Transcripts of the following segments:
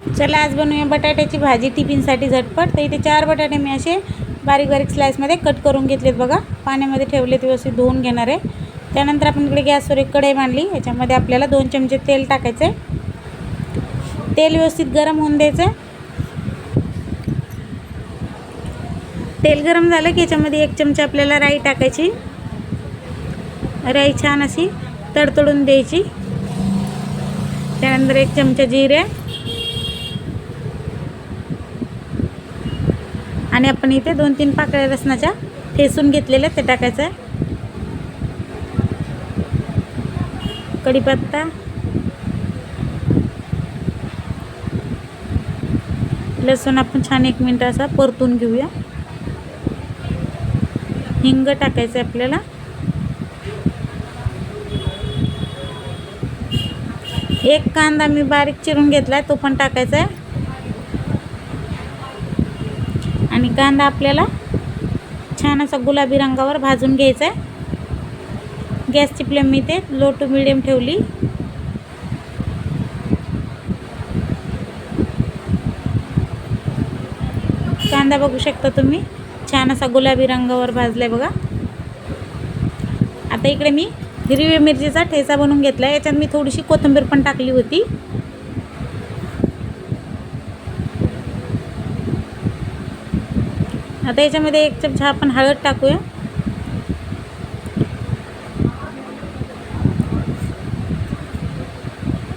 चला आज बनवूया बटाट्याची भाजी टिफिनसाठी झटपट. तर इथे चार बटाटे मी असे बारीक बारीक स्लाईसमध्ये कट करून घेतलेत बघा. पाण्यामध्ये ठेवले ते व्यवस्थित धुवून घेणार आहे. त्यानंतर आपण इकडे गॅसवर एक कढई मांडली याच्यामध्ये आपल्याला दोन चमचे तेल टाकायचं आहे तेल व्यवस्थित गरम होऊन द्यायचं तेल गरम झालं की याच्यामध्ये एक चमचा आपल्याला राई टाकायची. राई छान अशी तडतडून द्यायची. त्यानंतर एक चमचा जिरे. आणि आपण इथे दोन तीन पाकळ्या लसणाच्या ठेसून घेतलेल्या ते टाकायचं आहे. कढीपत्ता. लसूण आपण छान एक मिनटं असा परतून घेऊया. हिंग टाकायचं आहे आपल्याला. एक कांदा मी बारीक चिरून घेतला आहे तो पण टाकायचा आहे. आणि कांदा आपल्याला छान असा गुलाबी रंगावर भाजून घ्यायचा आहे. गॅसची फ्लेम मी ते लो टू मिडियम ठेवली. कांदा बघू शकता तुम्ही छान असा गुलाबी रंगावर भाजला आहे बघा. आता इकडे मी हिरवी मिरचीचा ठेचा बनवून घेतला याच्यात मी थोडीशी कोथिंबीर पण टाकली होती. आता याच्यामध्ये एक चमचा आपण हळद टाकूया.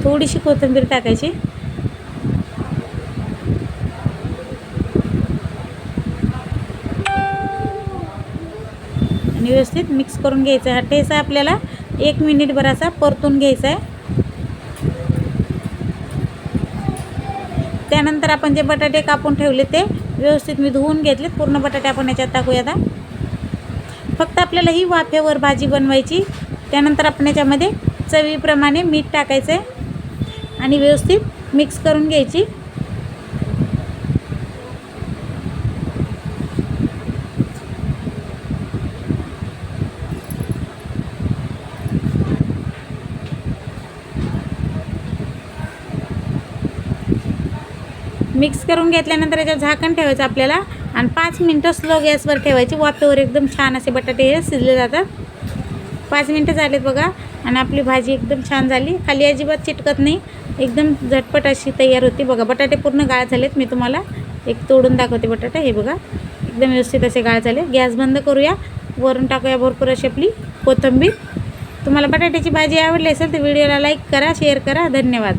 थोडीशी कोथिंबीर टाकायची. आणि व्यवस्थित मिक्स करून घ्यायचा आहे. हा ठेचा आपल्याला एक मिनिटभर असा परतून घ्यायचा आहे. त्यानंतर आपण जे बटाटे कापून ठेवले ते व्यवस्थित मी धुवून घेतलेत पूर्ण बटाटे आपण याच्यात टाकूया आता. फक्त आपल्याला ही वाफेवर भाजी बनवायची. त्यानंतर आपण याच्यामध्ये चवीप्रमाणे मीठ टाकायचं आहे आणि व्यवस्थित मिक्स करून घ्यायची. मिक्स करून घेतल्यानंतर याच्यात झाकण ठेवायचं आपल्याला. आणि पाच मिनटं स्लो गॅसवर ठेवायची. वाफेवर एकदम छान असे बटाटे हे शिजले जातात. पाच मिनटं झालेत बघा. आणि आपली भाजी एकदम छान झाली. खाली अजिबात चिटकत नाही. एकदम झटपट अशी तयार होती. बघा बटाटे पूर्ण गाळ झालेत. मी तुम्हाला एक तोडून दाखवते बटाटे. हे बघा एकदम व्यवस्थित असे गाळ झाले. गॅस बंद करूया. वरून टाकूया भरपूर अशी आपली कोथिंबीर. तुम्हाला बटाट्याची भाजी आवडली असेल तर व्हिडिओला लाईक करा शेअर करा. धन्यवाद.